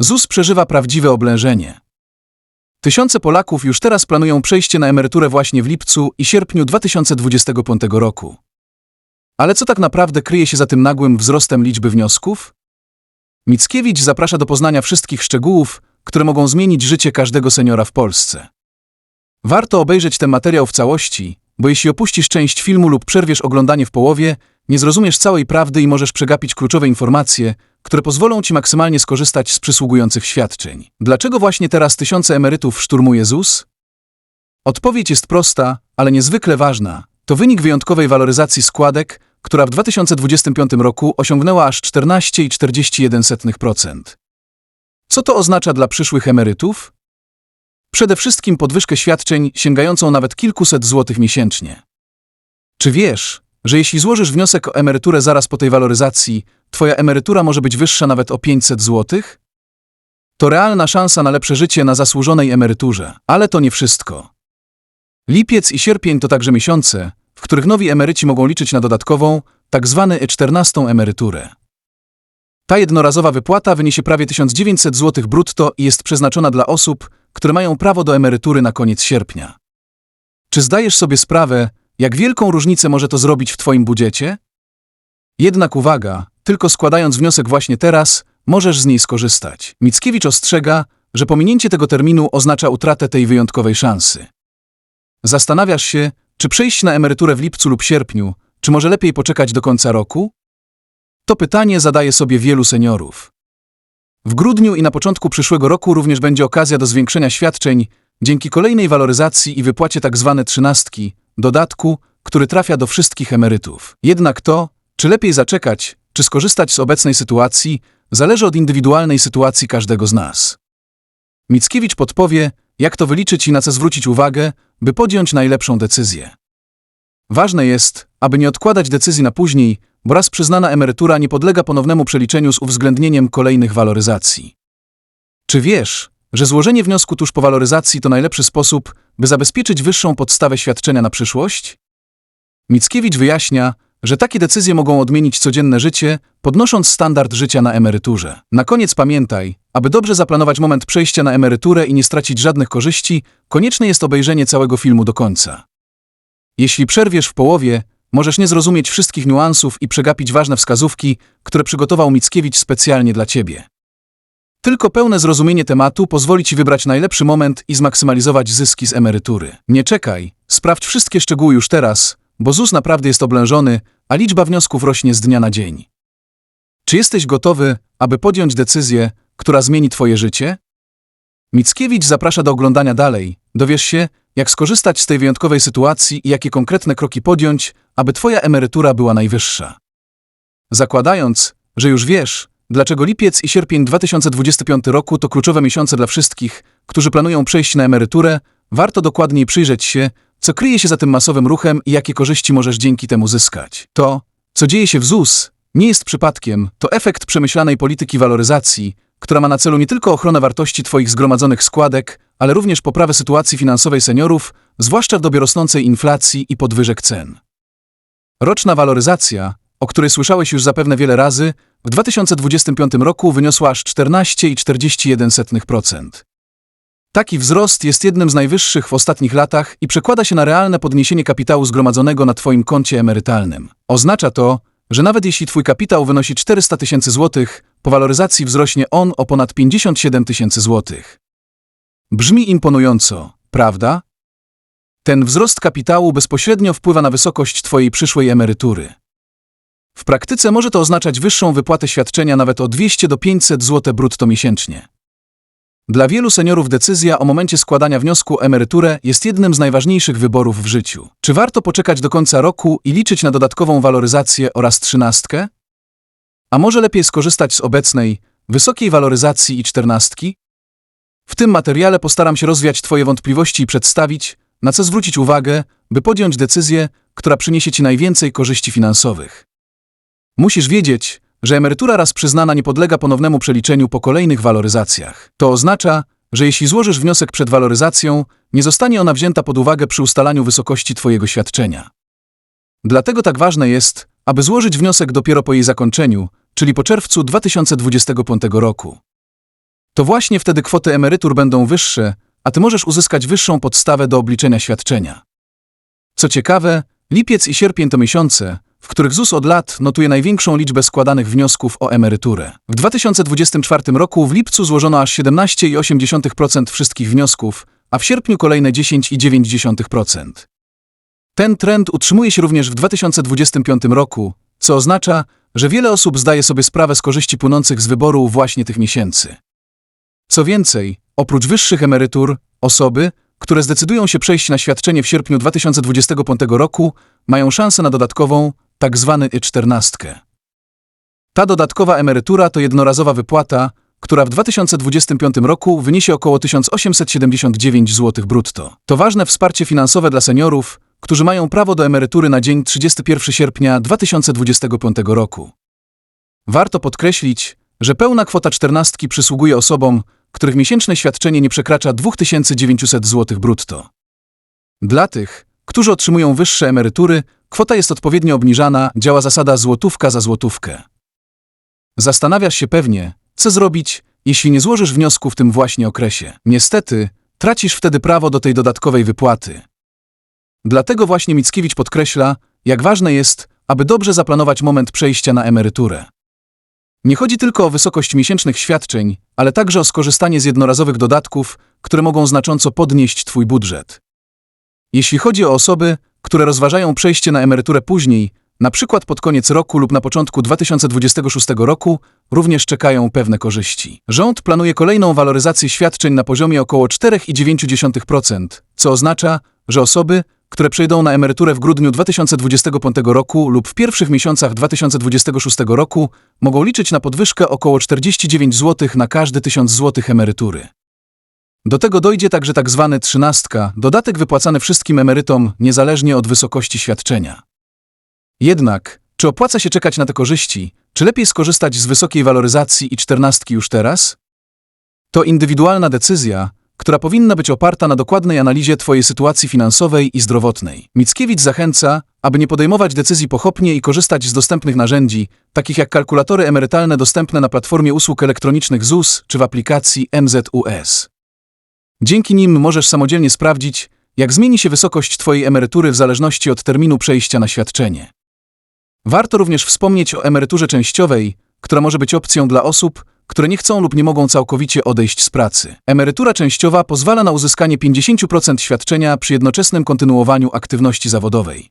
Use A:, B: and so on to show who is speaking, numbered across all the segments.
A: ZUS przeżywa prawdziwe oblężenie. Tysiące Polaków już teraz planują przejście na emeryturę właśnie w lipcu i sierpniu 2025 roku. Ale co tak naprawdę kryje się za tym nagłym wzrostem liczby wniosków? Mickiewicz zaprasza do poznania wszystkich szczegółów, które mogą zmienić życie każdego seniora w Polsce. Warto obejrzeć ten materiał w całości, bo jeśli opuścisz część filmu lub przerwiesz oglądanie w połowie, nie zrozumiesz całej prawdy i możesz przegapić kluczowe informacje, które pozwolą ci maksymalnie skorzystać z przysługujących świadczeń. Dlaczego właśnie teraz tysiące emerytów szturmuje ZUS? Odpowiedź jest prosta, ale niezwykle ważna. To wynik wyjątkowej waloryzacji składek, która w 2025 roku osiągnęła aż 14,41%. Co to oznacza dla przyszłych emerytów? Przede wszystkim podwyżkę świadczeń sięgającą nawet kilkuset złotych miesięcznie. Czy wiesz, że jeśli złożysz wniosek o emeryturę zaraz po tej waloryzacji, twoja emerytura może być wyższa nawet o 500 złotych? To realna szansa na lepsze życie na zasłużonej emeryturze, ale to nie wszystko. Lipiec i sierpień to także miesiące, w których nowi emeryci mogą liczyć na dodatkową, tak zwany 14 emeryturę. Ta jednorazowa wypłata wyniesie prawie 1900 zł brutto i jest przeznaczona dla osób, które mają prawo do emerytury na koniec sierpnia. Czy zdajesz sobie sprawę, jak wielką różnicę może to zrobić w Twoim budżecie? Jednak uwaga, tylko składając wniosek właśnie teraz, możesz z niej skorzystać. Mickiewicz ostrzega, że pominięcie tego terminu oznacza utratę tej wyjątkowej szansy. Zastanawiasz się, czy przejść na emeryturę w lipcu lub sierpniu, czy może lepiej poczekać do końca roku? To pytanie zadaje sobie wielu seniorów. W grudniu i na początku przyszłego roku również będzie okazja do zwiększenia świadczeń dzięki kolejnej waloryzacji i wypłacie tzw. trzynastki, dodatku, który trafia do wszystkich emerytów. Jednak to, czy lepiej zaczekać, czy skorzystać z obecnej sytuacji, zależy od indywidualnej sytuacji każdego z nas. Mickiewicz podpowie, jak to wyliczyć i na co zwrócić uwagę, by podjąć najlepszą decyzję. Ważne jest, aby nie odkładać decyzji na później, bo przyznana emerytura nie podlega ponownemu przeliczeniu z uwzględnieniem kolejnych waloryzacji. Czy wiesz, że złożenie wniosku tuż po waloryzacji to najlepszy sposób, by zabezpieczyć wyższą podstawę świadczenia na przyszłość? Mickiewicz wyjaśnia, że takie decyzje mogą odmienić codzienne życie, podnosząc standard życia na emeryturze. Na koniec pamiętaj, aby dobrze zaplanować moment przejścia na emeryturę i nie stracić żadnych korzyści, konieczne jest obejrzenie całego filmu do końca. Jeśli przerwiesz w połowie, możesz nie zrozumieć wszystkich niuansów i przegapić ważne wskazówki, które przygotował Mickiewicz specjalnie dla ciebie. Tylko pełne zrozumienie tematu pozwoli ci wybrać najlepszy moment i zmaksymalizować zyski z emerytury. Nie czekaj, sprawdź wszystkie szczegóły już teraz, bo ZUS naprawdę jest oblężony, a liczba wniosków rośnie z dnia na dzień. Czy jesteś gotowy, aby podjąć decyzję, która zmieni twoje życie? Mickiewicz zaprasza do oglądania dalej. Dowiesz się, jak skorzystać z tej wyjątkowej sytuacji i jakie konkretne kroki podjąć, aby twoja emerytura była najwyższa. Zakładając, że już wiesz, dlaczego lipiec i sierpień 2025 roku to kluczowe miesiące dla wszystkich, którzy planują przejść na emeryturę, warto dokładniej przyjrzeć się, co kryje się za tym masowym ruchem i jakie korzyści możesz dzięki temu zyskać. To, co dzieje się w ZUS, nie jest przypadkiem, to efekt przemyślanej polityki waloryzacji, która ma na celu nie tylko ochronę wartości Twoich zgromadzonych składek, ale również poprawę sytuacji finansowej seniorów, zwłaszcza w dobie rosnącej inflacji i podwyżek cen. Roczna waloryzacja, o której słyszałeś już zapewne wiele razy, w 2025 roku wyniosła aż 14,41%. Taki wzrost jest jednym z najwyższych w ostatnich latach i przekłada się na realne podniesienie kapitału zgromadzonego na Twoim koncie emerytalnym. Oznacza to, że nawet jeśli Twój kapitał wynosi 400 tysięcy złotych, po waloryzacji wzrośnie on o ponad 57 tysięcy złotych. Brzmi imponująco, prawda? Ten wzrost kapitału bezpośrednio wpływa na wysokość Twojej przyszłej emerytury. W praktyce może to oznaczać wyższą wypłatę świadczenia nawet o 200 do 500 zł brutto miesięcznie. Dla wielu seniorów decyzja o momencie składania wniosku o emeryturę jest jednym z najważniejszych wyborów w życiu. Czy warto poczekać do końca roku i liczyć na dodatkową waloryzację oraz trzynastkę? A może lepiej skorzystać z obecnej, wysokiej waloryzacji i czternastki? W tym materiale postaram się rozwiać Twoje wątpliwości i przedstawić, na co zwrócić uwagę, by podjąć decyzję, która przyniesie Ci najwięcej korzyści finansowych. Musisz wiedzieć, że emerytura raz przyznana nie podlega ponownemu przeliczeniu po kolejnych waloryzacjach. To oznacza, że jeśli złożysz wniosek przed waloryzacją, nie zostanie ona wzięta pod uwagę przy ustalaniu wysokości Twojego świadczenia. Dlatego tak ważne jest, aby złożyć wniosek dopiero po jej zakończeniu, czyli po czerwcu 2025 roku. To właśnie wtedy kwoty emerytur będą wyższe, a ty możesz uzyskać wyższą podstawę do obliczenia świadczenia. Co ciekawe, lipiec i sierpień to miesiące, w których ZUS od lat notuje największą liczbę składanych wniosków o emeryturę. W 2024 roku w lipcu złożono aż 17,8% wszystkich wniosków, a w sierpniu kolejne 10,9%. Ten trend utrzymuje się również w 2025 roku, co oznacza, że wiele osób zdaje sobie sprawę z korzyści płynących z wyboru właśnie tych miesięcy. Co więcej, oprócz wyższych emerytur, osoby, które zdecydują się przejść na świadczenie w sierpniu 2025 roku, mają szansę na dodatkową, tak zwany Y14. Ta dodatkowa emerytura to jednorazowa wypłata, która w 2025 roku wyniesie około 1879 zł brutto. To ważne wsparcie finansowe dla seniorów, którzy mają prawo do emerytury na dzień 31 sierpnia 2025 roku. Warto podkreślić, że pełna kwota czternastki przysługuje osobom, których miesięczne świadczenie nie przekracza 2900 zł brutto. Dla tych, którzy otrzymują wyższe emerytury, kwota jest odpowiednio obniżana, działa zasada złotówka za złotówkę. Zastanawiasz się pewnie, co zrobić, jeśli nie złożysz wniosku w tym właśnie okresie. Niestety, tracisz wtedy prawo do tej dodatkowej wypłaty. Dlatego właśnie Mickiewicz podkreśla, jak ważne jest, aby dobrze zaplanować moment przejścia na emeryturę. Nie chodzi tylko o wysokość miesięcznych świadczeń, ale także o skorzystanie z jednorazowych dodatków, które mogą znacząco podnieść Twój budżet. Jeśli chodzi o osoby, które rozważają przejście na emeryturę później, na przykład pod koniec roku lub na początku 2026 roku, również czekają pewne korzyści. Rząd planuje kolejną waloryzację świadczeń na poziomie około 4,9%, co oznacza, że osoby, które przejdą na emeryturę w grudniu 2025 roku lub w pierwszych miesiącach 2026 roku, mogą liczyć na podwyżkę około 49 zł na każdy 1000 zł emerytury. Do tego dojdzie także tak zwany trzynastka, dodatek wypłacany wszystkim emerytom niezależnie od wysokości świadczenia. Jednak, czy opłaca się czekać na te korzyści, czy lepiej skorzystać z wysokiej waloryzacji i czternastki już teraz? To indywidualna decyzja, która powinna być oparta na dokładnej analizie Twojej sytuacji finansowej i zdrowotnej. Mickiewicz zachęca, aby nie podejmować decyzji pochopnie i korzystać z dostępnych narzędzi, takich jak kalkulatory emerytalne dostępne na platformie usług elektronicznych ZUS czy w aplikacji MZUS. Dzięki nim możesz samodzielnie sprawdzić, jak zmieni się wysokość Twojej emerytury w zależności od terminu przejścia na świadczenie. Warto również wspomnieć o emeryturze częściowej, która może być opcją dla osób, które nie chcą lub nie mogą całkowicie odejść z pracy. Emerytura częściowa pozwala na uzyskanie 50% świadczenia przy jednoczesnym kontynuowaniu aktywności zawodowej.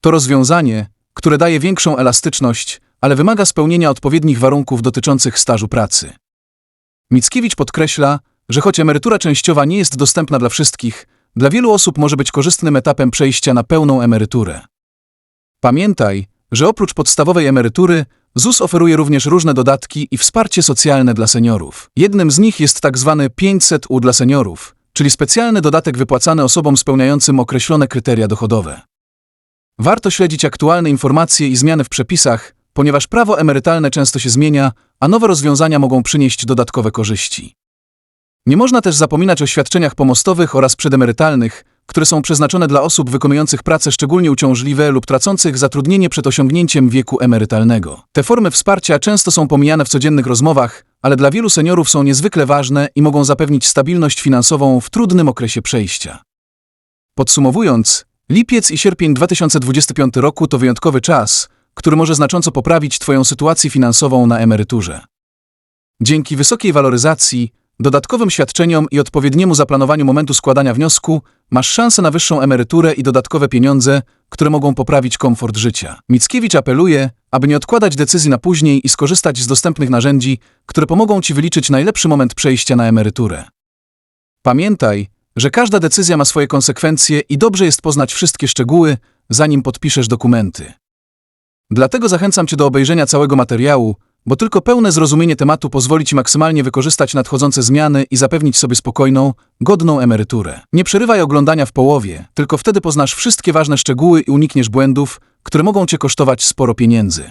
A: To rozwiązanie, które daje większą elastyczność, ale wymaga spełnienia odpowiednich warunków dotyczących stażu pracy. Mickiewicz podkreśla, że choć emerytura częściowa nie jest dostępna dla wszystkich, dla wielu osób może być korzystnym etapem przejścia na pełną emeryturę. Pamiętaj, że oprócz podstawowej emerytury ZUS oferuje również różne dodatki i wsparcie socjalne dla seniorów. Jednym z nich jest tak zwany 500U dla seniorów, czyli specjalny dodatek wypłacany osobom spełniającym określone kryteria dochodowe. Warto śledzić aktualne informacje i zmiany w przepisach, ponieważ prawo emerytalne często się zmienia, a nowe rozwiązania mogą przynieść dodatkowe korzyści. Nie można też zapominać o świadczeniach pomostowych oraz przedemerytalnych, które są przeznaczone dla osób wykonujących prace szczególnie uciążliwe lub tracących zatrudnienie przed osiągnięciem wieku emerytalnego. Te formy wsparcia często są pomijane w codziennych rozmowach, ale dla wielu seniorów są niezwykle ważne i mogą zapewnić stabilność finansową w trudnym okresie przejścia. Podsumowując, lipiec i sierpień 2025 roku to wyjątkowy czas, który może znacząco poprawić Twoją sytuację finansową na emeryturze. Dzięki wysokiej waloryzacji, dodatkowym świadczeniom i odpowiedniemu zaplanowaniu momentu składania wniosku masz szansę na wyższą emeryturę i dodatkowe pieniądze, które mogą poprawić komfort życia. Mickiewicz apeluje, aby nie odkładać decyzji na później i skorzystać z dostępnych narzędzi, które pomogą Ci wyliczyć najlepszy moment przejścia na emeryturę. Pamiętaj, że każda decyzja ma swoje konsekwencje i dobrze jest poznać wszystkie szczegóły, zanim podpiszesz dokumenty. Dlatego zachęcam Cię do obejrzenia całego materiału, bo tylko pełne zrozumienie tematu pozwoli Ci maksymalnie wykorzystać nadchodzące zmiany i zapewnić sobie spokojną, godną emeryturę. Nie przerywaj oglądania w połowie, tylko wtedy poznasz wszystkie ważne szczegóły i unikniesz błędów, które mogą Cię kosztować sporo pieniędzy.